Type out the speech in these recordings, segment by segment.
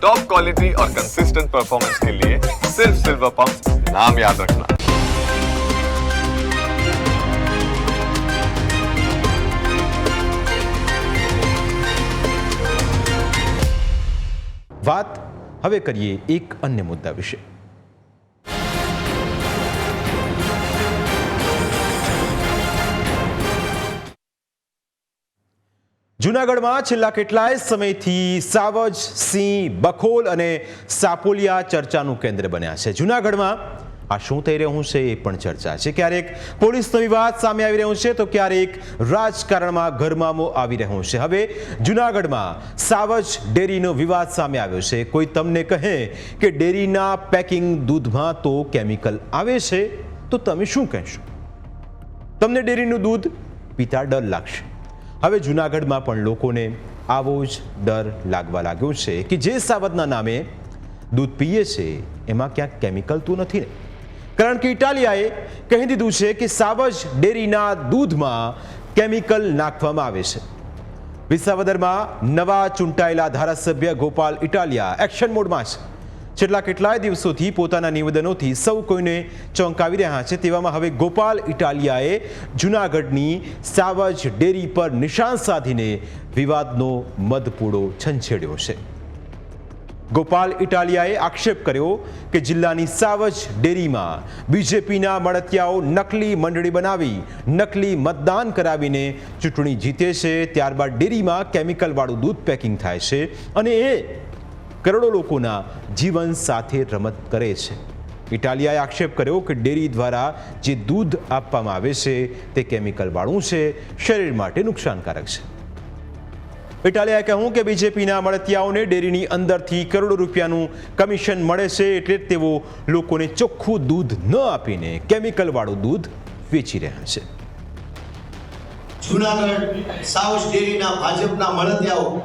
Top quality और consistent performance के लिए सिर्फ सिल्वर पंप नाम याद रखना વાત હવે કરીએ એક અન્ય મુદ્દા વિશે જૂનાગઢમાં છેલ્લા કેટલાય સમયથી સાવજ, સિંહ, બખોલ અને સાપોલિયા ચર્ચાનું કેન્દ્ર બન્યા છે. જૂનાગઢમાં આ શું થઈ રહ્યું છે એ પણ ચર્ચા છે. ક્યારેક પોલીસનો વિવાદ સામે આવી રહ્યો છે તો ક્યારેક રાજકારણમાં ગરમામો આવી રહ્યો છે. હવે જૂનાગઢમાં સાવજ ડેરીનો વિવાદ સામે આવ્યો છે. કોઈ તમને કહે કે ડેરીના પેકિંગ દૂધમાં તો કેમિકલ આવે છે તો તમે શું કહેશો? તમને ડેરીનું દૂધ પીતા ડર લાગશે. હવે જૂનાગઢમાં પણ લોકોને આવો જ ડર લાગવા લાગ્યો છે કે જે સાવદના નામે દૂધ પીએ છે, એમાં ક્યાંક કેમિકલ તો નથી ને. કારણ કે ઇટાલિયાએ કહી દીધું છે કે સાવજ ડેરીના દૂધમાં કેમિકલ નાખવામાં આવે છે. વિસાવદરમાં નવા ચૂંટાયેલા ધારાસભ્ય ગોપાલ ઇટાલિયા એક્શન મોડમાં છે. છેલ્લા કેટલાય દિવસોથી પોતાના નિવેદનોથી સૌ કોઈને ચોંકાવી રહ્યા છે. તેવામાં હવે ગોપાલ ઇટાલિયાએ જૂનાગઢની સાવજ ડેરી પર નિશાન સાધીને વિવાદનો મધપૂડો છંછેડ્યો છે. ગોપાલ ઇટાલિયાએ આક્ષેપ કર્યો કે જિલ્લાની સાવજ ડેરીમાં બીજેપીના મળતિયાઓ નકલી મંડળી બનાવી, નકલી મતદાન કરાવીને ચૂંટણી જીતે છે. ત્યારબાદ ડેરીમાં કેમિકલવાળું દૂધ પેકિંગ થાય છે અને એ કરોડો લોકોના જીવન સાથે રમત કરે છે. ઇટાલિયાએ આક્ષેપ કર્યો કે ડેરી દ્વારા જે દૂધ આપવામાં આવે છે, તે કેમિકલવાળું છે, શરીર માટે નુકસાનકારક છે. ઇટાલિયાએ કહ્યું કે બીજેપીના મળતિયાઓને ડેરીની અંદરથી કરોડો રૂપિયાનું કમિશન મળે છે એટલે તેઓ લોકોને ચોખ્ખું દૂધ ન આપીને કેમિકલવાળું દૂધ વેચી રહ્યા છે. જુનાગઢ, સાઉથ ડેરીના ભાજપના મળતિયાઓ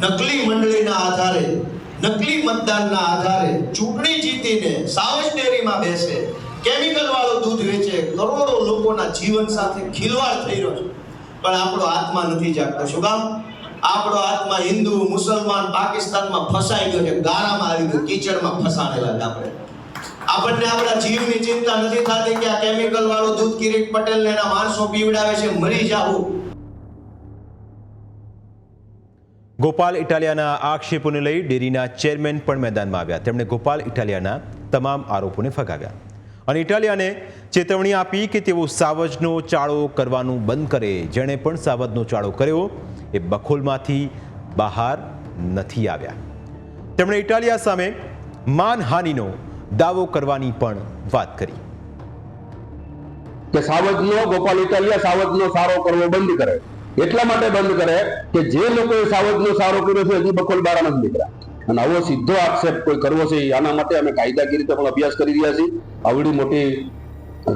નકલી મંડળીના આધારે, નકલી મતદાનના આધારે ચૂંટણી જીતીને સાવજ ડેરીમાં બેસે. કેમિકલ વાળું દૂધ વેચે, કરોડો લોકોના જીવન સાથે ખિલવાડ થઈ રહ્યો છે. પણ આપણો આત્મા નથી જાગતો, શું કામ? આપણો આત્મા હિન્દુ, મુસલમાન, પાકિસ્તાનમાં ફસાઈ ગયો છે, ગારામાં આવી ગયો, કીચડમાં ફસાણેલા છે આપણે. આપણને આપણા જીવની ચિંતા નથી થતી કે આ કેમિકલ વાળું દૂધ કિરીટ પટેલ ને એના માણસો પીવડાવે છે, મરી જાવું. ગોપાલ ઇટાલિયાના આક્ષેપોને લઈ ડેરીના ચેરમેન પણ મેદાનમાં આવ્યા. તેમણે ગોપાલ ઇટાલિયાના તમામ આરોપોને ફગાવ્યા. અને ઇટાલિયાને ચેતવણી આપી કે તેઓ સાવજનો ચાળો કરવાનું બંધ કરે. જેણે પણ સાવજનો ચાળો કર્યો, એ બખોલમાંથી બહાર નથી આવ્યા. તેમણે ઇટાલિયા સામે માનહાનિનો દાવો કરવાની પણ વાત કરી. કે સાવજનો ગોપાલ ઇટાલિયા સાવજનો સારો કરવો બંધ કરે. એટલા માટે બંધ કરે કે જે લોકોએ સાવજનો સારો કર્યો છે, હજી બખોલ બારા નથી નીકળ્યા અને આવો સીધો આક્ષેપ કોઈ કરવો છે આના માટે અમે કાયદાકીય રીતે પણ અભ્યાસ કરી રહ્યા છીએ. આવડી મોટી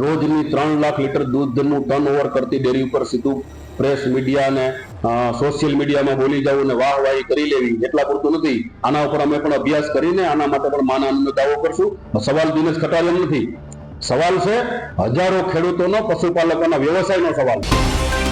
રોજની ત્રણ લાખ લીટર દૂધનું ટર્ન ઓવર કરતી ડેરી ઉપર સીધું પ્રેસ મીડિયા અને સોશિયલ મીડિયામાં બોલી જવું ને વાહવાહી કરી લેવી. એટલા પૂરતું નથી. આના ઉપર અમે પણ અભ્યાસ કરીને આના માટે પણ માનહાનિનો દાવો કરશું. સવાલ દિનેશ ખટાલિયા નથી. સવાલ છે, હજારો ખેડૂતોનો, પશુપાલકોના વ્યવસાયનો સવાલ છે.